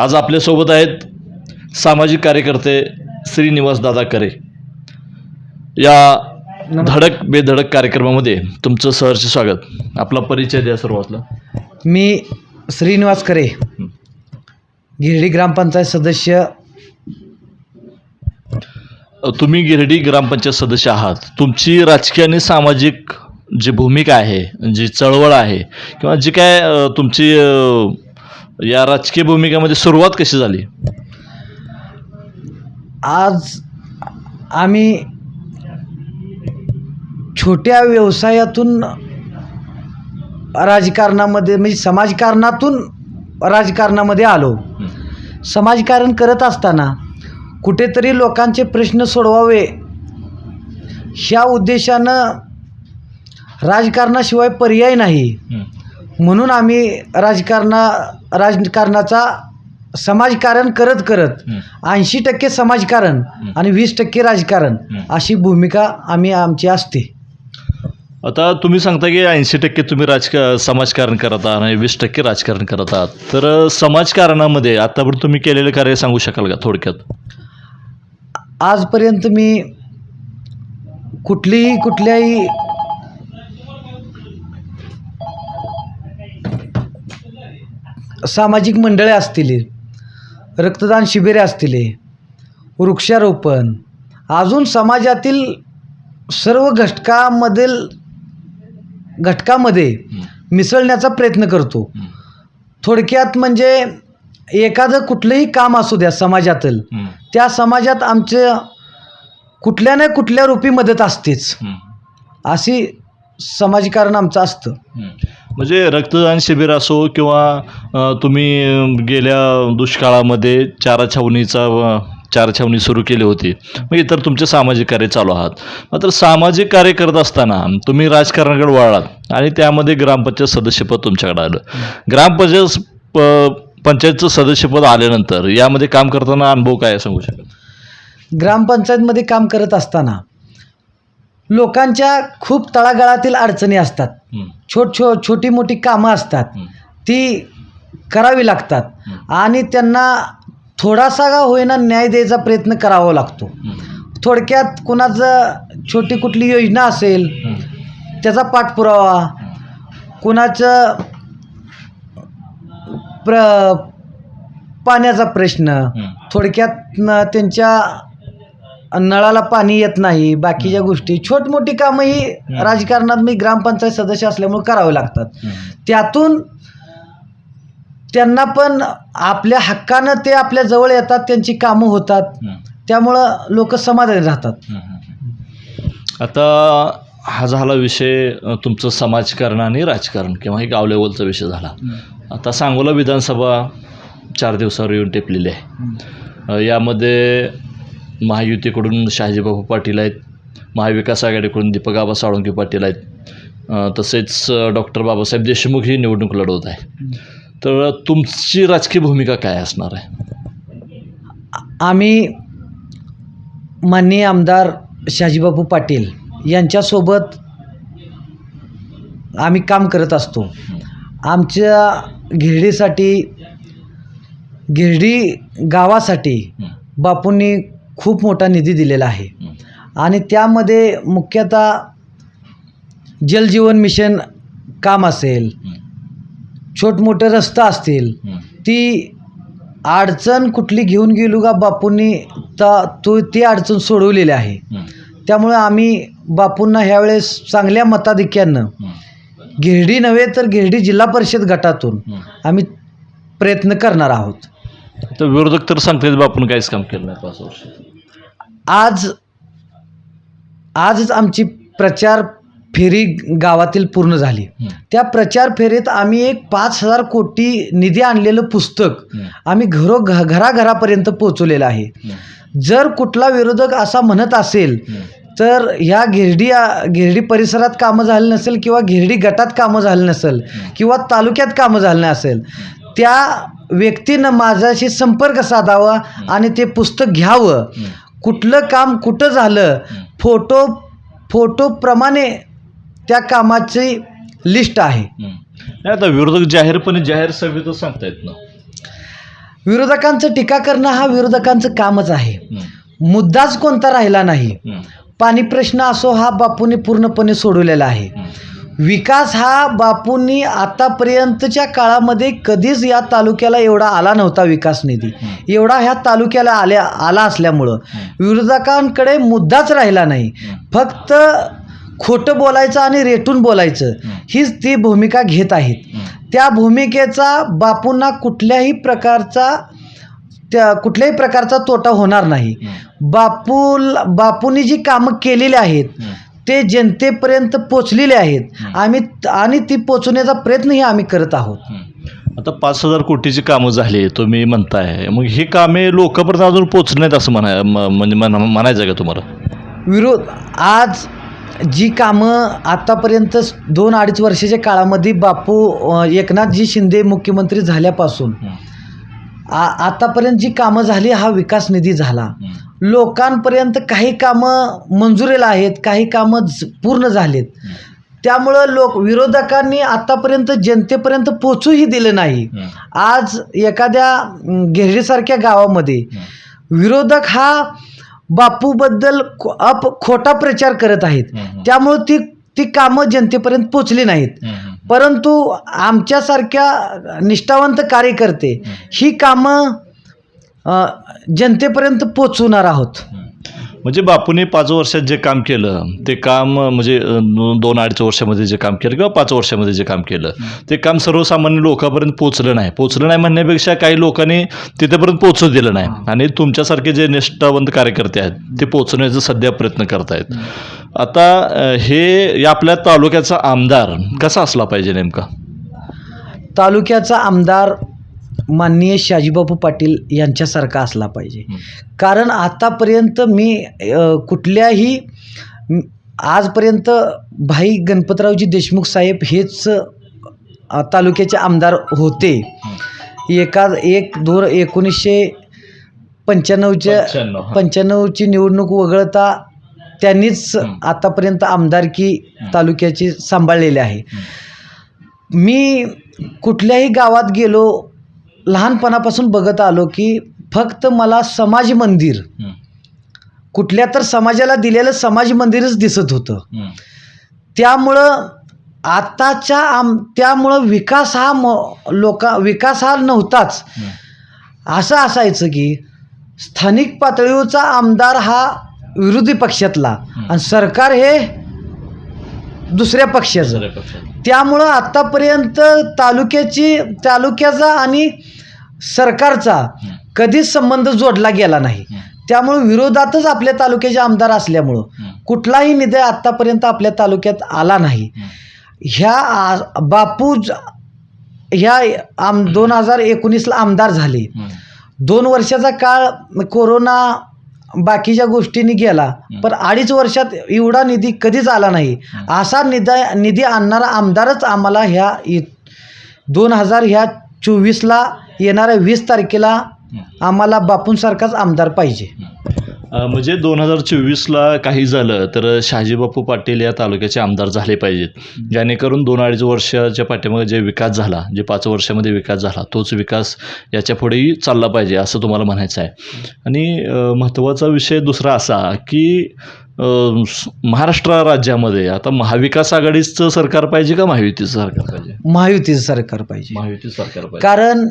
आज आपल्यासोबत आहेत सामाजिक कार्यकर्ते श्रीनिवास दादा करे. या धडक बेधडक कार्यक्रमामध्ये तुमचं सहर्ष स्वागत. आपला परिचय द्या सुरुवातला मी श्रीनिवास करे. गिरडी ग्रामपंचायत सदस्य. तुम्ही गिरडी ग्रामपंचायत सदस्य आहात. तुमची राजकीय आणि सामाजिक जी भूमिका आहे जी चळवळ आहे किंवा जी काय तुमची अ, या राजकीय भूमिकेमध्ये सुरुवात कशी झाली? आज आम्ही छोट्या व्यवसायातून राजकारणामध्ये म्हणजे समाजकारणातून राजकारणामध्ये आलो. समाजकारण करत असताना कुठेतरी लोकांचे प्रश्न सोडवावे ह्या उद्देशानं राजकारणाशिवाय पर्याय नाही. म्हणून आम्ही राजकारणा राजकारणाचा समाजकारण करत करत ऐंशी टक्के समाजकारण आणि वीस टक्के राजकारण अशी भूमिका आम्ही आमची असते. आता तुम्ही सांगता की ऐंशी टक्के तुम्ही राजका समाजकारण करत आहात आणि वीस टक्के राजकारण करत आहात. तर समाजकारणामध्ये आतापर्यंत तुम्ही केलेलं कार्य सांगू शकाल का थोडक्यात? आजपर्यंत मी कुठलीही कुठल्याही सामाजिक मंडळे असतील रक्तदान शिबिरे असतील वृक्षारोपण अजून समाजातील सर्व घटकामधील घटकामध्ये मिसळण्याचा प्रयत्न करतो. थोडक्यात म्हणजे एखादं कुठलंही काम असू द्या समाजातील त्या समाजात आमचं कुठल्या ना कुठल्या रूपी मदत असतेच. अशी समाजकारण आमचं असतं. म्हणजे रक्तदान शिबिर असो किंवा तुम्ही गेल्या दुष्काळामध्ये चारा छावणीचा चारा छावणी सुरू केली होती. मग इतर तुमचे सामाजिक कार्य चालू आहात. मात्र सामाजिक कार्य करत असताना तुम्ही राजकारणाकडे वळलात आणि त्यामध्ये ग्रामपंचायत सदस्यपद तुमच्याकडे आलं. ग्रामपंचायत प- पंचायतचं सदस्यपद आल्यानंतर यामध्ये काम करताना अनुभव काय सांगू शकत? ग्रामपंचायतमध्ये काम करत असताना लोकांच्या खूप तळागाळातील अडचणी असतात. छोट छो छोटी मोठी कामं असतात. ती करावी लागतात. आणि त्यांना थोडासा का होईना न्याय द्यायचा प्रयत्न करावा लागतो. थोडक्यात कुणाचं छोटी कुठली योजना असेल त्याचा पाठपुरावा कुणाचं प्र पाण्याचा प्रश्न थोडक्यात त्यांच्या नळाला पाणी येत नाही बाकीच्या गोष्टी. छोटमोठी कामं ही राजकारणात मी ग्रामपंचायत सदस्य असल्यामुळे करावे लागतात. त्यातून त्यांना पण आपल्या हक्कानं ते आपल्या जवळ येतात त्यांची कामं होतात. त्यामुळं लोक समाधानी राहतात. आता हा झाला विषय तुमचं समाजकारण आणि राजकारण किंवा हे गाव लेवलचा विषय झाला. आता सांगोला विधानसभा चार दिवसावर येऊन टेपलेली आहे. यामध्ये महायुतीकडून शहाजीबाबू पाटील आहेत महाविकास आघाडीकडून दीपक आबा साळुंके पाटील आहेत तसेच डॉक्टर बाबासाहेब देशमुख ही निवडणूक लढवत आहे तर तुमची राजकीय भूमिका काय असणार आहे? आम्ही माननीय आमदार शहाजीबापू पाटील यांच्यासोबत आम्ही काम करत असतो. आमच्या गिरडीसाठी गिरडी गावासाठी बापूंनी खूप मोठा निधी दिलेला आहे. आणि त्यामध्ये मुख्यतः जलजीवन मिशन काम असेल छोटमोठे रस्ता असतील ती अडचण कुठली घेऊन गेलो का बापूंनी तो ती अडचण सोडवलेली आहे. त्यामुळं आम्ही बापूंना ह्यावेळेस चांगल्या मताधिक्यानं गिरडी नव्हे तर गिरडी जिल्हा परिषद गटातून आम्ही प्रयत्न करणार आहोत. तर विरोधक तर सांगतात बापून काहीच काम केलं नाही पाच वर्ष. आज आजच आमची प्रचार फेरी गावातील पूर्ण झाली. त्या प्रचार फेरीत आम्ही एक पाच हजार कोटी निधी आणलेलं पुस्तक आम्ही घरो घराघरापर्यंत पोचवलेलं आहे. जर कुठला विरोधक असा म्हणत असेल तर ह्या गिरडी गिरडी परिसरात कामं झाली नसेल किंवा गिरडी गटात कामं झाली नसेल किंवा तालुक्यात कामं झालं नसेल त्या व्यक्तीनं माझ्याशी संपर्क साधावा आणि ते पुस्तक घ्यावं. कुठलं काम कुठं झालं फोटो फोटोप्रमाणे त्या कामाची लिस्ट आहे. नाही आता विरोधक जाहीरपणे जाहीर सभेतच सांगतायत ना. विरोधकांचं टीका करणं हा विरोधकांचं कामच आहे. हम्म. मुद्दाच कोणता राहिला नाही. हम्म. पाणी प्रश्न असो हा बापूंनी पूर्णपणे सोडवलेला आहे. हम्म. विकास हा बापूंनी आतापर्यंतच्या काळामध्ये कधीच या तालुक्याला एवढा आला नव्हता विकास निधी. एवढा ह्या तालुक्याला आल्या आला असल्यामुळं विरोधकांकडे मुद्दाच राहिला नाही. फक्त खोटं बोलायचं आणि रेटून बोलायचं हीच ती भूमिका घेत आहेत. त्या भूमिकेचा बापूंना कुठल्याही प्रकारचा त्या कुठल्याही प्रकारचा तोटा होणार नाही. बापू बापूंनी जी कामं केलेली आहेत. ते जनतेपर्यंत पोचलेले आहेत. आम्ही आणि ती पोचवण्याचा प्रयत्नही आम्ही करत आहोत. आता पाच हजार कोटीची कामं झाली तुम्ही म्हणताय. मग ही कामे लोकांपर्यंत अजून पोचण्यात असं म्हणाय म- म्हणजे म्हणा- म्हणायचं का तुम्हाला? विरोध आज जी कामं आतापर्यंत दोन अडीच वर्षाच्या काळामध्ये बापू एकनाथजी शिंदे मुख्यमंत्री झाल्यापासून आ आतापर्यंत जी कामं झाली हा विकास निधी झाला. लोकांपर्यंत काही कामं मंजुरीला आहेत काही कामं पूर्ण झालेत. त्यामुळं लोक विरोधकांनी आतापर्यंत जनतेपर्यंत पोचूही दिलं नाही. आज एखाद्या गिरडीसारख्या गावामध्ये विरोधक हा बापूबद्दल अप खोटा प्रचार करत आहेत. त्यामुळं ती ती कामं जनतेपर्यंत पोचली नाहीत. परंतु आमच्यासारख्या निष्ठावंत कार्यकर्ते ही कामं जनतेपर्यंत पोचवणार आहोत. म्हणजे बापूने पाच वर्षात जे काम केलं ते काम म्हणजे दोन अडीच वर्षामध्ये जे काम केलं किंवा पाच वर्षामध्ये जे काम केलं ते काम सर्वसामान्य लोकांपर्यंत पोचलं नाही. पोचलं नाही म्हणण्यापेक्षा काही लोकांनी तिथेपर्यंत पोचू दिलं नाही. आणि तुमच्यासारखे जे निष्ठावंत कार्यकर्ते आहेत ते पोचवण्याचा सध्या प्रयत्न करतायत. आता हे या आपल्या तालुक्याचा आमदार कसा असला पाहिजे नेमका? तालुक्याचा आमदार माननीय शाजीबापू पाटील यांच्यासारखा असला पाहिजे. कारण आतापर्यंत मी अ, कुठल्याही म, आजपर्यंत भाई गणपतरावजी देशमुख साहेब हेच अ, तालुक्याचे आमदार होते. एका एक दोन एकोणीसशे पंच्याण्णवच्या पंच्याण्णव, हा. पंच्याण्णवची निवडणूक वगळता त्यांनीच आतापर्यंत आमदारकी तालुक्याची सांभाळलेली आहे. मी कुठल्याही गावात गेलो लहानपणापासून बघत आलो की फक्त मला समाज मंदिर कुठल्या तर समाजाला दिलेलं समाज मंदिरच दिसत होतं. त्यामुळं आताच्या आम त्यामुळं विकास हा म लोका विकास हा नव्हताच. असं असायचं की स्थानिक पातळीवरचा आमदार हा विरोधी पक्षातला आणि सरकार हे दुसऱ्या पक्षाचं. त्यामुळं आत्तापर्यंत तालुक्याची तालुक्याचा आणि सरकारचा कधीच संबंध जोडला गेला नाही. त्यामुळं विरोधातच आपल्या तालुक्याचे आमदार असल्यामुळं कुठलाही निधी आत्तापर्यंत आपल्या तालुक्यात आला नाही. ह्या बापू ह्या आम दोन हजार एकोणीसला आमदार झाले. दोन वर्षाचा काळ कोरोना बाकीच्या गोष्टींनी गेला पण अडीच वर्षात एवढा निधी कधीच आला नाही. असा निधी निधी आणणारा आमदारच आम्हाला ह्या दोन हजार ह्या चोवीसला येणाऱ्या वीस तारखेला आम्हाला बापूंसारखाच आमदार पाहिजे. म्हणजे दोन हजार चोवीसला काही झालं तर शहाजीबापू पाटील या तालुक्याचे आमदार झाले पाहिजेत. जेणेकरून दोन अडीच वर्षाच्या पाठीमागे जे विकास झाला जे पाच वर्षामध्ये विकास झाला तोच विकास याच्या पुढेही चालला पाहिजे असं तुम्हाला म्हणायचं आहे. आणि महत्त्वाचा विषय दुसरा असा की महाराष्ट्र राज्यामध्ये आता महाविकास आघाडीचं सरकार पाहिजे का महायुतीचं सरकार पाहिजे? महायुतीचं सरकार पाहिजे. महायुतीचं सरकार पाहिजे. कारण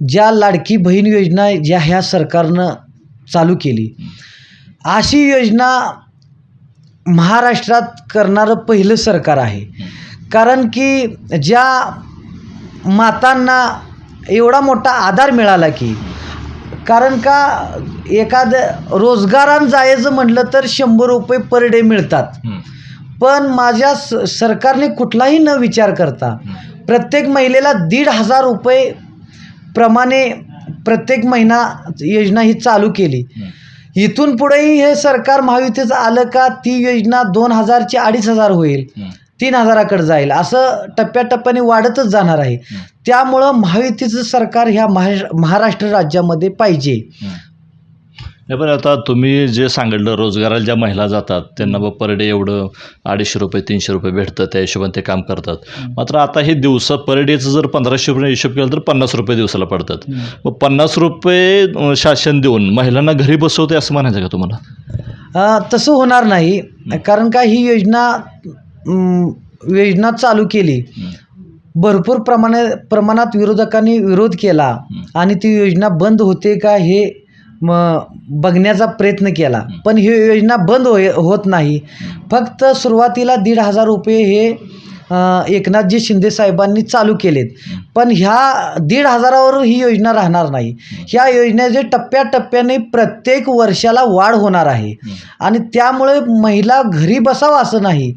ज्या लाडकी बहीण योजना ज्या ह्या सरकारनं चालू केली. अशी योजना महाराष्ट्रात करणारं पहिलं सरकार आहे. कारण की ज्या मातांना एवढा मोठा आधार मिळाला की कारण का एखादं रोजगारानं जायचं म्हटलं तर शंभर रुपये पर डे मिळतात. पण माझ्या स सरकारने कुठलाही न विचार करता प्रत्येक महिलेला दीड हजार रुपये प्रमाणे प्रत्येक महिना योजना ही चालू केली. इथून पुढेही हे सरकार महायुतीचं आलं का ती योजना दोन हजारची अडीच हजार होईल तीन हजाराकडे जाईल असं टप्प्याटप्प्याने वाढतच जाणार आहे. त्यामुळं महायुतीचं सरकार ह्या महा महाराष्ट्र राज्यामध्ये पाहिजे. नाही पण आता तुम्ही जे सांगितलं रोजगाराला ज्या महिला जातात त्यांना बघ पर डे एवढं अडीचशे रुपये तीनशे रुपये भेटतं त्या हिशोबाने ते काम करतात. मात्र आता हे दिवसा पर डेचं जर पंधराशे रुपये हिशोब केला तर पन्नास रुपये दिवसाला पडतात. मग पन्नास रुपये शासन देऊन महिलांना घरी बसवते असं म्हणायचं का तुम्हाला? तसं होणार नाही. कारण का ही योजना योजना चालू केली. भरपूर प्रमाणे प्रमाणात विरोधकांनी विरोध केला आणि ती योजना बंद होते का हे म बघण्याचा प्रयत्न केला. पण ही योजना बंद होय होत नाही. फक्त सुरुवातीला दीड हजार रुपये हे एकनाथजी शिंदे साहेबांनी चालू केलेत. पण ह्या दीड हजारावर ही योजना राहणार नाही. ह्या योजनेचे टप्प्याटप्प्याने प्रत्येक वर्षाला वाढ होणार आहे. आणि त्यामुळे महिला घरी बसावं असं नाही.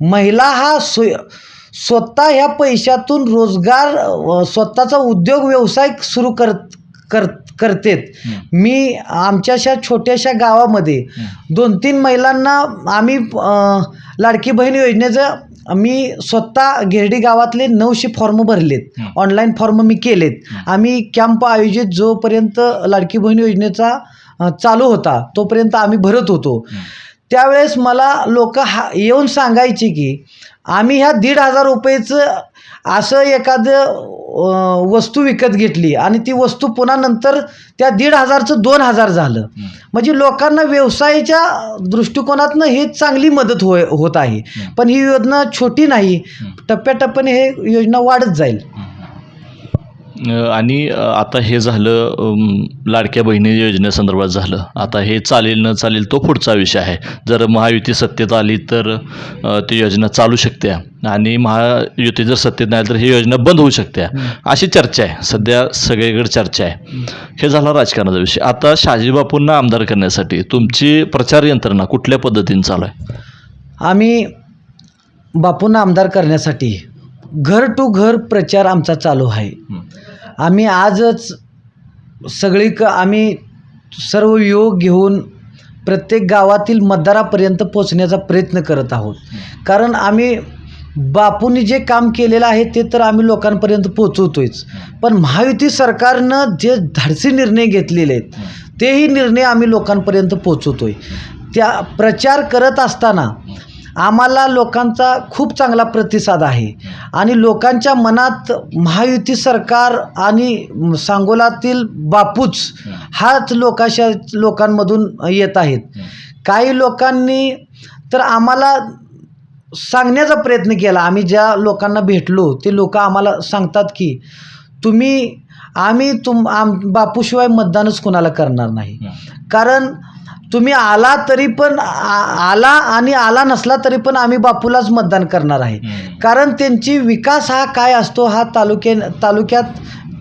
महिला हा स्व स्वतः ह्या पैशातून रोजगार स्वतःचा उद्योग व्यवसाय सुरू कर कर करतेत. मी आमच्याशा छोट्याशा गावामध्ये दोन तीन महिलांना आम्ही लाडकी बहीण योजनेचं मी स्वतः गिरडी गावातले नऊशे फॉर्म भरलेत. ऑनलाईन फॉर्म मी केलेत. आम्ही कॅम्प आयोजित जोपर्यंत लाडकी बहीण योजनेचा चालू होता तोपर्यंत आम्ही भरत होतो. त्यावेळेस मला लोक हा येऊन सांगायचे की आम्ही ह्या दीड हजार रुपयेचं असं एखादं वस्तू विकत घेतली आणि ती वस्तू पुन्हा नंतर त्या दीड हजारचं दोन हजार झालं. म्हणजे लोकांना व्यवसायाच्या दृष्टिकोनातनं हे चांगली मदत होय होत आहे. पण ही योजना छोटी नाही. टप्प्याटप्प्याने हे योजना वाढत जाईल. आणि आता हे झालं लाडक्या बहिणी योजनेसंदर्भात झालं. आता हे चालेल न चालेल तो पुढचा विषय आहे. जर महायुती सत्तेत आली तर ती योजना चालू शकते आणि महायुती जर सत्तेत नाही तर ही योजना बंद होऊ शकते अशी चर्चा आहे. सध्या सगळीकडे चर्चा आहे. हे झाला राजकारणाचा विषय. आता शहाजीबापूंना आमदार करण्यासाठी तुमची प्रचार यंत्रणा कुठल्या पद्धतीने चालू आहे? आम्ही बापूंना आमदार करण्यासाठी घर टू घर प्रचार आमचा चालू आहे. आम्ही आजच सगळी क आम्ही सर्व योग घेऊन प्रत्येक गावातील मतदारापर्यंत पोचण्याचा प्रयत्न करत आहोत. कारण आम्ही बापूंनी जे काम केलेलं आहे ते तर आम्ही लोकांपर्यंत पोचवतोयच पण महायुती सरकारनं जे धाडसी निर्णय घेतलेले आहेत तेही निर्णय आम्ही लोकांपर्यंत पोचवतोय त्या प्रचार करत असताना आम्हाला लोकांचा खूप चांगला प्रतिसाद आहे. आणि लोकांच्या मनात महायुती सरकार आणि सांगोलातील बापूच हाच लोकाशा लोकांमधून येत आहेत. काही लोकांनी तर आम्हाला सांगण्याचा प्रयत्न केला. आम्ही ज्या लोकांना भेटलो ते लोक आम्हाला सांगतात की तुम्ही आम्ही तुम आम बापूशिवाय मतदानच कोणाला करणार नाही. कारण तुम्ही आला तरी पण आ- आला आणि आला नसला तरी पण आम्ही बापूलाच मतदान करणार आहे. कारण त्यांची विकास हा काय असतो हा तालुक्या तालुक्यात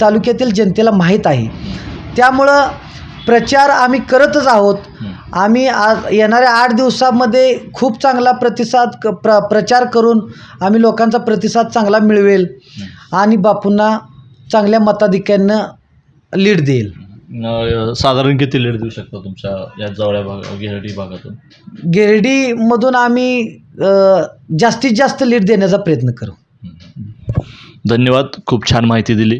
तालुक्यातील जनतेला माहीत आहे. त्यामुळं प्रचार आम्ही करतच आहोत. आम्ही आज येणाऱ्या आठ दिवसामध्ये खूप चांगला प्रतिसाद क प्र प्रचार करून आम्ही लोकांचा प्रतिसाद चांगला मिळवेल आणि बापूंना चांगल्या मताधिक्यानं लीड देईल. साधारण किती लीड देऊ शकता तुमच्या या जवळ्या भाग गिरडी भागातून? गिरडीमधून आम्ही जास्तीत जास्त लीड देण्याचा प्रयत्न करू. धन्यवाद. खूप छान माहिती दिली.